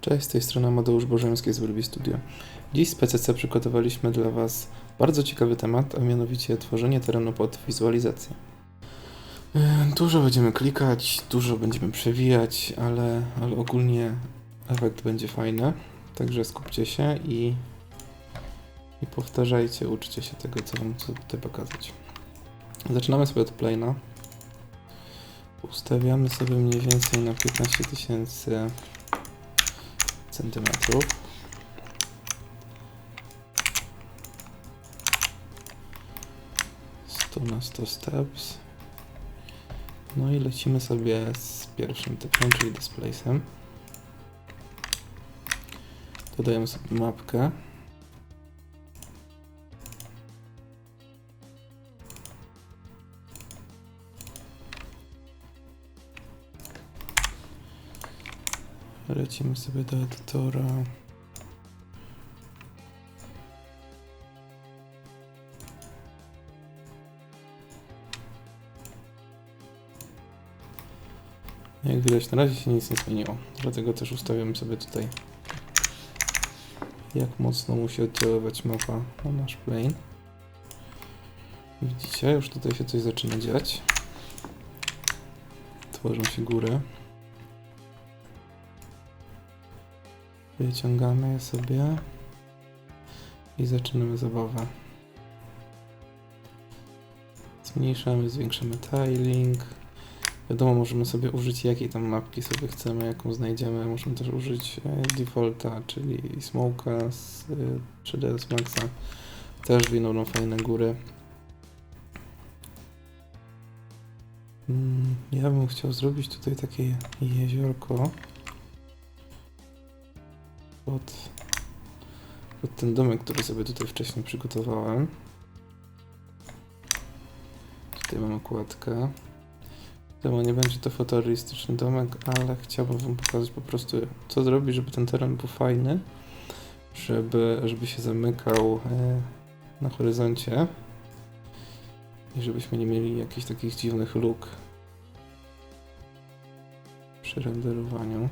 Cześć, z tej strony Amadeusz Bożemski z Wilby Studio. Dziś z PCC przygotowaliśmy dla Was bardzo ciekawy temat, a mianowicie tworzenie terenu pod wizualizację. E, Dużo będziemy klikać, dużo będziemy przewijać, ale, ale ogólnie efekt będzie fajny, także skupcie się i, i powtarzajcie, uczcie się tego, co Wam chcę tutaj pokazać. Zaczynamy sobie od plana. Ustawiamy sobie mniej więcej na 15 tysięcy Sto na 100 steps. No i lecimy sobie z pierwszym typem, czyli displacem. Dodajemy sobie mapkę. Lecimy sobie do edytora. Jak widać, na razie się nic nie zmieniło. Dlatego też ustawiamy sobie tutaj, jak mocno musi oddziaływać mapa na nasz plane. Widzicie, już tutaj się coś zaczyna dziać. Tworzą się góry. Wyciągamy je sobie i zaczynamy zabawę. Zmniejszamy, zwiększamy tiling. Wiadomo, możemy sobie użyć jakiej tam mapki sobie chcemy, jaką znajdziemy. Możemy też użyć e, defaulta, czyli smoka z e, 3ds Maxa. Też winą nam fajne góry. Mm, Ja bym chciał zrobić tutaj takie jeziorko pod, pod ten domek, który sobie tutaj wcześniej przygotowałem. Tutaj mam okładkę. Wiadomo, nie będzie to fotorealistyczny domek, ale chciałbym wam pokazać po prostu, co zrobić, żeby ten teren był fajny, żeby, żeby się zamykał e, na horyzoncie i żebyśmy nie mieli jakichś takich dziwnych luk przy renderowaniu.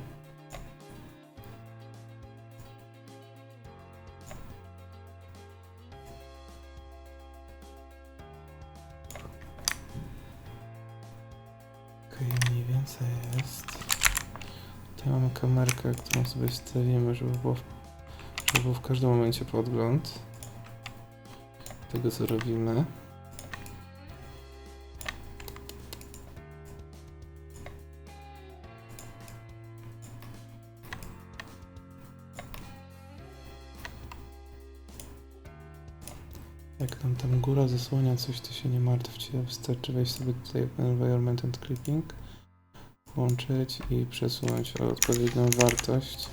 Kamerkę, którą sobie stawimy, żeby było, w, żeby był w każdym momencie podgląd tego, co robimy. Jak nam tam góra zasłania coś, to się nie martwcie. Wystarczy wejść sobie tutaj w Environment and Clipping, włączyć i przesunąć o odpowiednią wartość.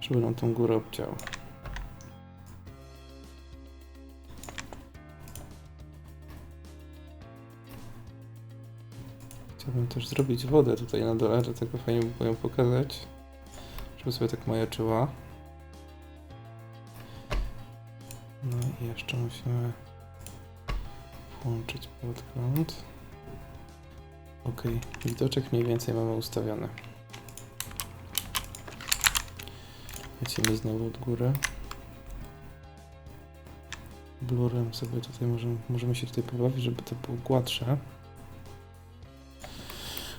Żeby nam tą górę obcięło. Chciałbym też zrobić wodę tutaj na dole, dlatego fajnie by ją pokazać żeby sobie tak majaczyła. No i jeszcze musimy włączyć podgląd. Ok, widoczek mniej więcej mamy ustawiony. Lecimy znowu od góry. Blurem sobie tutaj możemy, możemy się tutaj pobawić, żeby to było gładsze.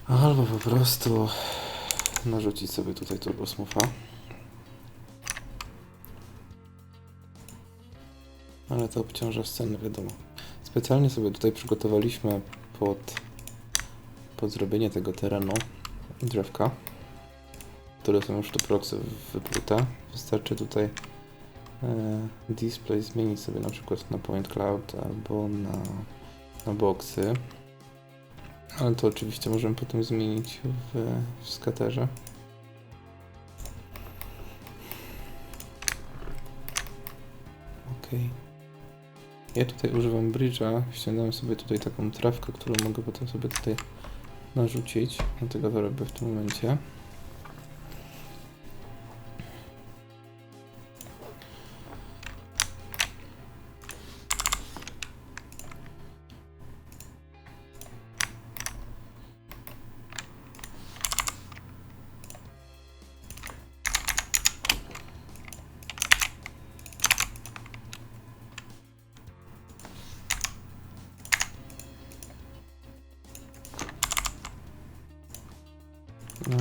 Albo po prostu narzucić sobie tutaj turbo smootha. Ale to obciąża scenę, wiadomo. Specjalnie sobie tutaj przygotowaliśmy pod, pod zrobienie tego terenu drzewka, które są już do proxy wyplute. Wystarczy tutaj e, display zmienić sobie na przykład na point cloud albo na, na boxy. Ale to oczywiście możemy potem zmienić w, w skaterze. Ok. Ja tutaj używam bridge'a. Ściągam sobie tutaj taką trawkę, którą mogę potem sobie tutaj narzucić. Dlatego to robię w tym momencie.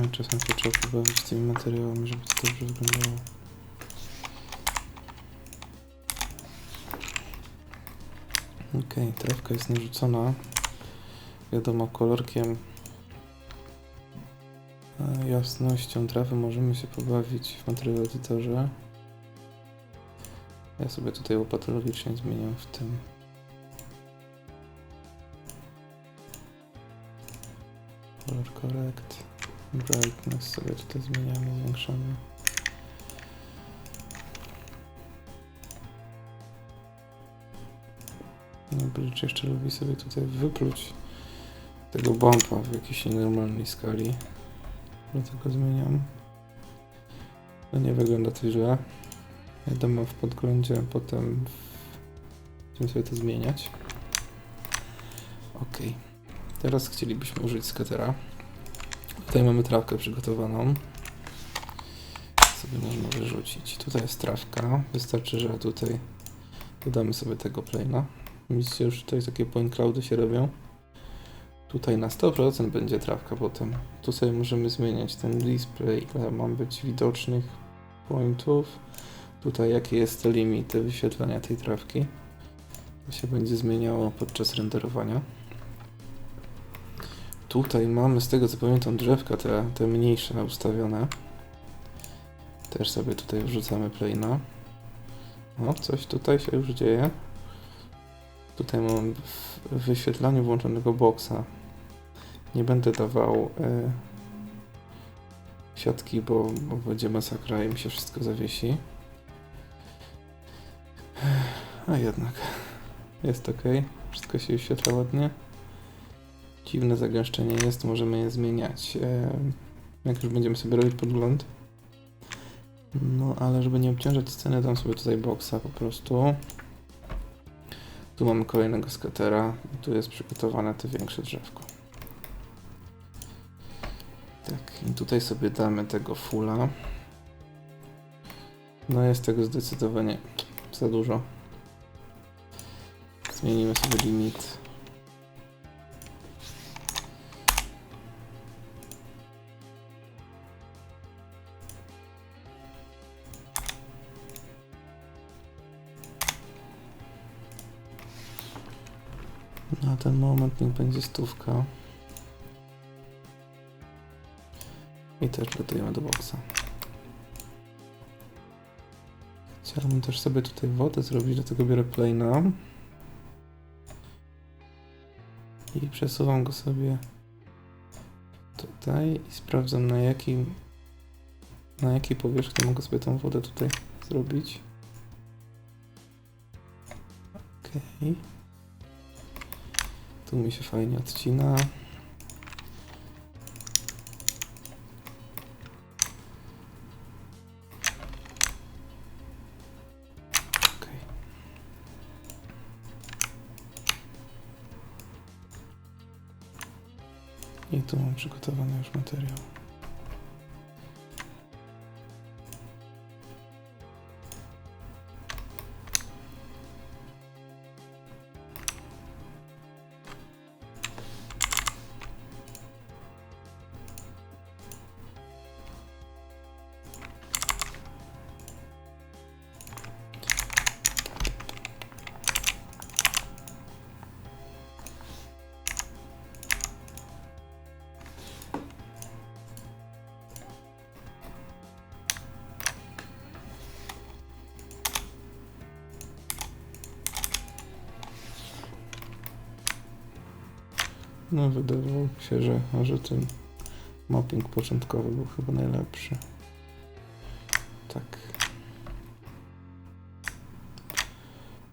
I czasem się trzeba pobawić tymi materiałami, żeby to dobrze wyglądało. Okej, trawka jest narzucona. Wiadomo, kolorkiem, e, jasnością trawy możemy się pobawić w materiał edytorze. Ja sobie tutaj łopatologicznie zmieniam w tym. Color correct. Brightness sobie tutaj zmieniamy, zwiększamy. No, Bridge jeszcze lubi sobie tutaj wypluć tego bomba w jakiejś nienormalnej skali. Dlatego zmieniam. No nie wygląda to źle. Wiadomo w podglądzie, potem będziemy sobie to zmieniać. Ok. Teraz chcielibyśmy użyć skatera. Tutaj mamy trawkę przygotowaną. Sobie można wyrzucić. Tutaj jest trawka. Wystarczy, że tutaj dodamy sobie tego plane'a. Widzicie, już tutaj takie point cloudy się robią. Tutaj na 100% będzie trawka potem. Tu sobie możemy zmieniać ten display, ile ma być widocznych pointów. Tutaj jakie jest limit wyświetlania tej trawki. To się będzie zmieniało podczas renderowania. Tutaj mamy, z tego co pamiętam, drzewka te, te mniejsze ustawione. Też sobie tutaj wrzucamy plane'a. O, coś tutaj się już dzieje. Tutaj mam w wyświetlaniu włączonego boxa. Nie będę dawał e, siatki, bo, bo będzie masakra i mi się wszystko zawiesi. A jednak jest ok. Wszystko się wyświetla ładnie. Dziwne zagęszczenie jest, możemy je zmieniać. E, jak już będziemy sobie robić podgląd. No, ale żeby nie obciążać sceny, dam sobie tutaj boxa po prostu. Tu mamy kolejnego skatera tu jest przygotowane to większe drzewko. Tak, i tutaj sobie damy tego fulla. No jest tego zdecydowanie za dużo. Zmienimy sobie limit. Na ten moment niech będzie stówka. I też gotujemy do boksa. Chciałbym też sobie tutaj wodę zrobić, dlatego biorę plane'a. I przesuwam go sobie tutaj i sprawdzam na jakim na jakiej powierzchni mogę sobie tą wodę tutaj zrobić. Okej. Tu mi się fajnie odcina. I tu mam przygotowany już materiał. No, wydawało się, że, że ten mapping początkowy był chyba najlepszy. Tak.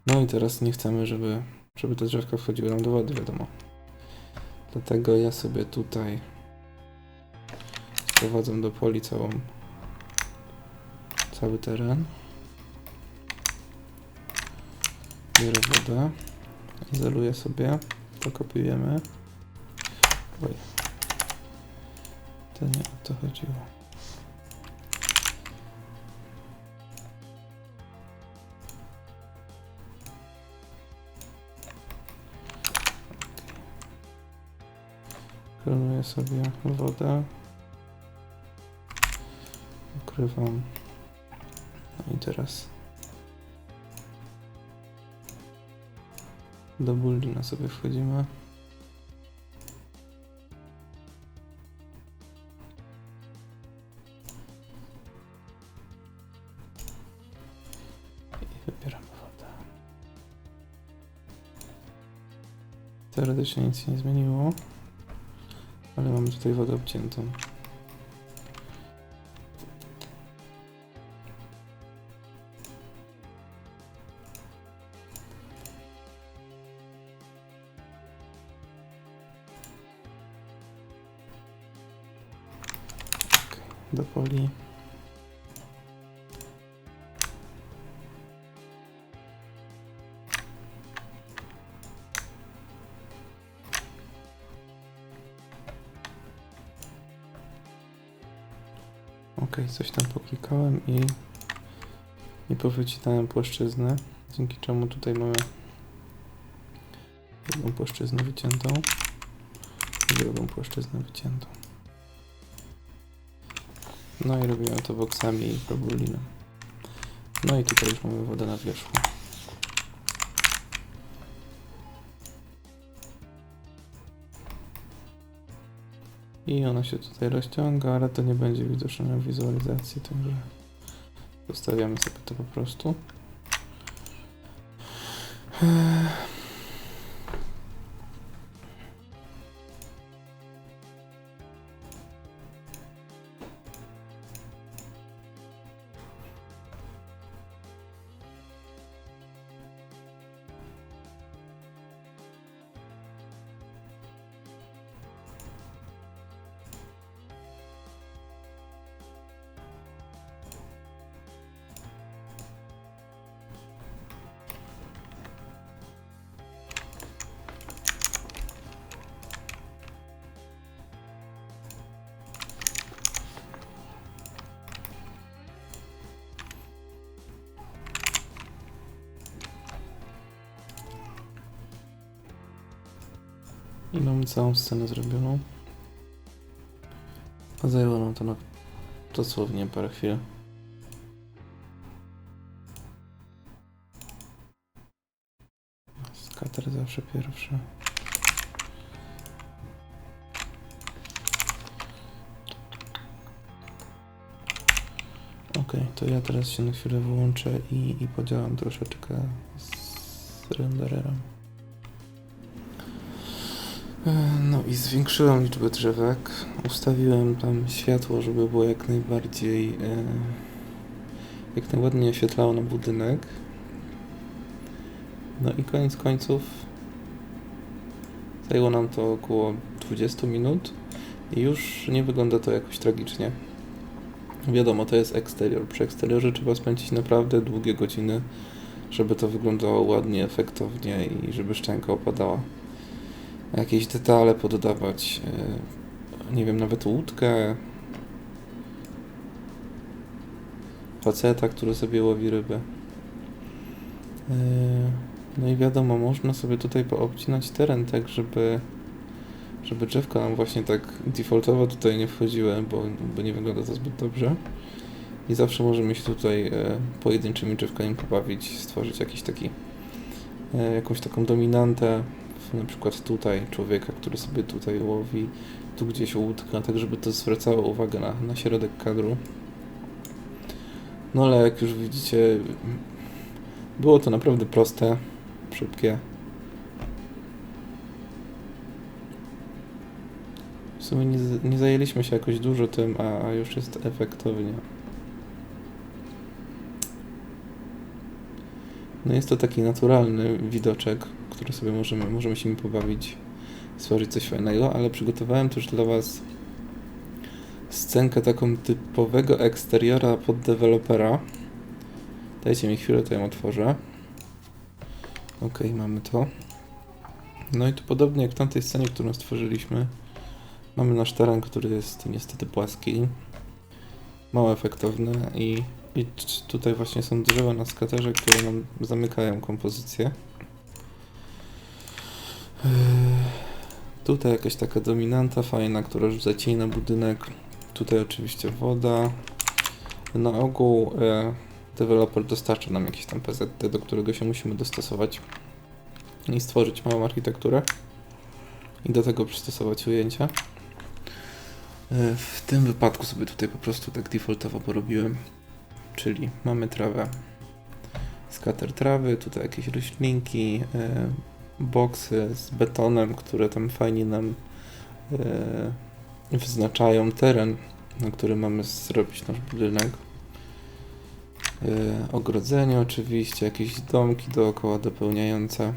No i teraz nie chcemy, żeby, żeby te drzewka wchodziły nam do wody, wiadomo. Dlatego ja sobie tutaj sprowadzam do poli całą cały teren. Biorę wodę, izoluję sobie, to kopiujemy. Oj. To nie o to chodziło. Klonuję sobie wodę. ukrywam. No i teraz do Bullina sobie wchodzimy. Teoretycznie nic się nie zmieniło, ale mamy tutaj wodę obciętą. Okej, do poli. Poklikałem i, i powycinałem płaszczyznę, dzięki czemu tutaj mamy jedną płaszczyznę wyciętą i drugą płaszczyznę wyciętą. No i robimy to boksami i probulinem. No i tutaj już mamy wodę na wierzchu. I ona się tutaj rozciąga, ale to nie będzie widoczne na wizualizacji, także zostawiamy sobie to po prostu. I mamy całą scenę zrobioną. A zajęło nam to na dosłownie parę chwil. Skater zawsze pierwszy. Okej, to ja teraz się na chwilę wyłączę i, i podziałam troszeczkę z rendererem. E, No i zwiększyłem liczbę drzewek. Ustawiłem tam światło, żeby było jak najbardziej. E, jak najładniej oświetlało na budynek. No i koniec końców zajęło nam to około 20 minut i już nie wygląda to jakoś tragicznie. Wiadomo, to jest eksterior. Przy eksteriorze trzeba spędzić naprawdę długie godziny, żeby to wyglądało ładnie, efektownie i żeby szczęka opadała jakieś detale poddawać. e, Nie wiem, nawet łódkę. Faceta, który sobie łowi ryby. E, No i wiadomo, można sobie tutaj poobcinać teren tak, żeby żeby drzewka nam właśnie tak defaultowo tutaj nie wchodziły, bo, bo nie wygląda to zbyt dobrze. I zawsze możemy się tutaj e, pojedynczymi drzewkami pobawić, stworzyć jakiś taki e, jakąś taką dominantę na przykład tutaj człowieka, który sobie tutaj łowi, tu gdzieś łódka, tak żeby to zwracało uwagę na, na środek kadru. No ale jak już widzicie, było to naprawdę proste, szybkie. W sumie nie, nie zajęliśmy się jakoś dużo tym, a, a już jest efektownie. No jest to taki naturalny widoczek, który sobie możemy, możemy się pobawić, stworzyć coś fajnego, ale przygotowałem też dla Was scenkę taką typowego eksteriora pod dewelopera. Dajcie mi chwilę, to ją otworzę. Ok, mamy to. No i tu podobnie jak w tamtej scenie, którą stworzyliśmy, mamy nasz teren, który jest niestety płaski, mało efektowny i, i tutaj właśnie są drzewa na skaterze, które nam zamykają kompozycję. Yy, Tutaj jakaś taka dominanta fajna, która rzuca cień na budynek. Tutaj oczywiście woda. Na ogół e, deweloper dostarcza nam jakiś tam PZT, do którego się musimy dostosować i stworzyć małą architekturę i do tego przystosować ujęcia. E, w tym wypadku sobie tutaj po prostu tak defaultowo porobiłem, czyli mamy trawę, skater trawy, tutaj jakieś roślinki, e, boksy z betonem, które tam fajnie nam e, wyznaczają teren, na którym mamy zrobić nasz budynek. E, ogrodzenie oczywiście, jakieś domki dookoła dopełniające.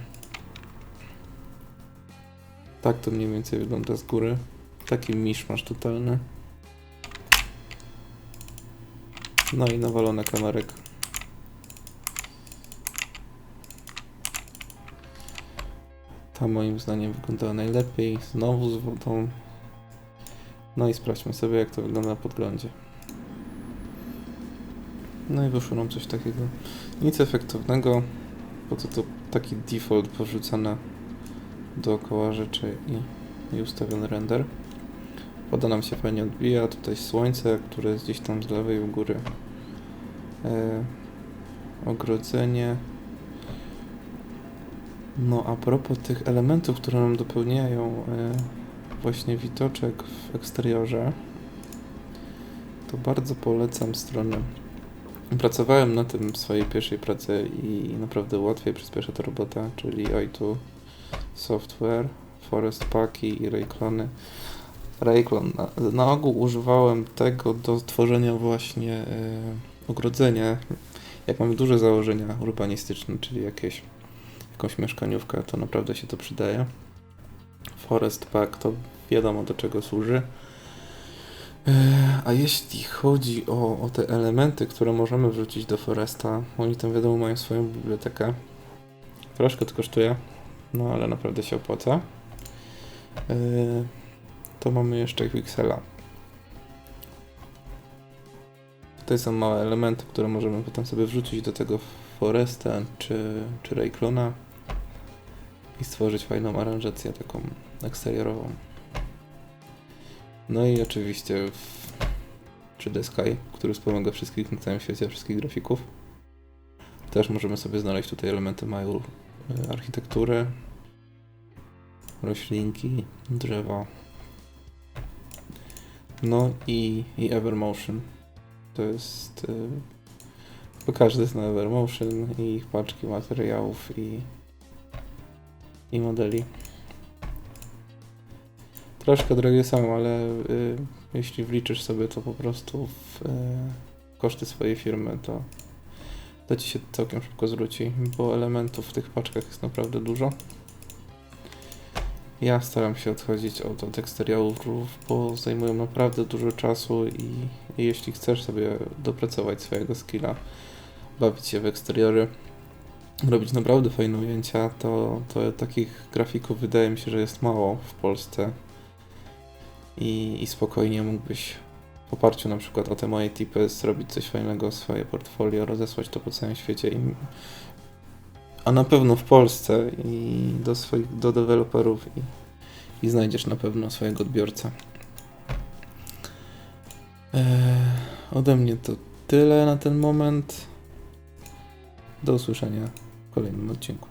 Tak to mniej więcej wygląda z góry. Taki miszmasz totalny. No i nawalone kamerek. Ta moim zdaniem wyglądała najlepiej. Znowu z wodą. No i sprawdźmy sobie jak to wygląda na podglądzie. No i wyszło nam coś takiego. Nic efektownego, bo to, to taki default porzucane dookoła rzeczy i, i ustawiony render. Woda nam się fajnie odbija, tutaj słońce, które jest gdzieś tam z lewej u góry. E, ogrodzenie. No a propos tych elementów, które nam dopełniają e, właśnie widoczek w eksteriorze, to bardzo polecam stronę. Pracowałem na tym w swojej pierwszej pracy i naprawdę łatwiej przyspiesza to robota, czyli i2 Software, Forest Paki i Rayclony. Rayclon. Na, na ogół używałem tego do tworzenia właśnie e, ogrodzenia. Jak mamy duże założenia urbanistyczne, czyli jakieś, jakąś mieszkaniówkę, to naprawdę się to przydaje. Forest Pack to wiadomo do czego służy. E, A jeśli chodzi o, o te elementy, które możemy wrzucić do Foresta, oni tam wiadomo mają swoją bibliotekę. Troszkę to kosztuje, no ale naprawdę się opłaca. To mamy jeszcze Pixela. Tutaj są małe elementy, które możemy potem sobie wrzucić do tego Foresta czy, czy Rayclona i stworzyć fajną aranżację taką eksteriorową. No i oczywiście w 3D Sky, który wspomaga wszystkich na całym świecie, wszystkich grafików. Też możemy sobie znaleźć tutaj elementy małej e, architektury, roślinki, drzewa. No i, i Evermotion. To jest. e, Bo każdy zna Evermotion i ich paczki materiałów i, i modeli. Troszkę drogie są, ale y, jeśli wliczysz sobie to po prostu w y, koszty swojej firmy, to, to ci się całkiem szybko zwróci, bo elementów w tych paczkach jest naprawdę dużo. Ja staram się odchodzić od, od eksteriorów, bo zajmują naprawdę dużo czasu i, i jeśli chcesz sobie dopracować swojego skilla, bawić się w eksteriory, robić naprawdę fajne ujęcia, to, to takich grafików wydaje mi się, że jest mało w Polsce. I, i spokojnie mógłbyś w oparciu na przykład o te moje tipy zrobić coś fajnego swoje portfolio, rozesłać to po całym świecie i, a na pewno w Polsce i do swoich, do deweloperów i, i znajdziesz na pewno swojego odbiorcę. Eee, ode mnie to tyle na ten moment. Do usłyszenia w kolejnym odcinku.